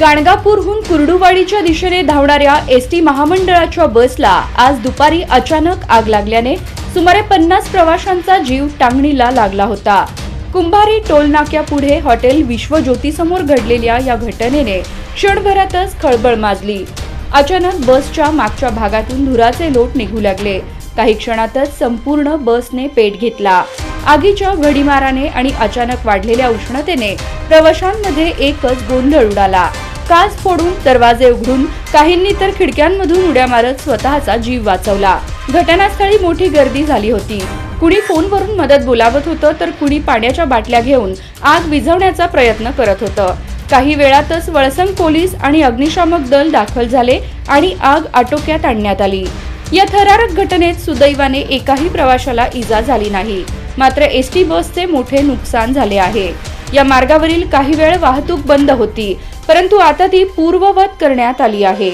गाणगापूरहून कुर्डुवाडीच्या दिशेने धावणाऱ्या S T महामंडळाच्या बसला आज दुपारी अचानक आग लागल्याने सुमारे पन्नास प्रवाशांचा जीव टांगणीला लागला होता. कुंभारी टोलनाक्यापुढे हॉटेल विश्वज्योती समोर घडलेल्या या घटनेने क्षणभरातच खळबळ माजली. अचानक बसच्या मागच्या भागातून धुराचे लोट निघू लागले. काही क्षणातच संपूर्ण बसने पेट घेतला. आगीच्या घडीमाराने आणि अचानक वाढलेल्या उष्णतेने प्रवाशांमध्ये एकच गोंधळ उडाला. काच फोडून दरवाजे उघडून काहींनी तर खिडक्यांमधून उड्या मारत स्वतःचा जीव वाचवला. घटनास्थळी मोठी गर्दी झाली होती. कुणी फोनवरून मदत बोलावत होतं तर कुणी पाण्याच्या बाटल्या घेऊन आग विझवण्याचा प्रयत्न करत होतं. काही वेळातच वळसंग पोलीस आणि अग्निशामक दल दाखल झाले आणि आग आटोक्यात आणण्यात आली. या थरारक घटनेत सुदैवाने एकाही प्रवाशाला इजा झाली नाही. मात्र एस टी बसचे मोठे नुकसान झाले आहे. या मार्गावरील काही वेळ वाहतूक बंद होती. परंतु आता ती पूर्ववत करण्यात आली आहे.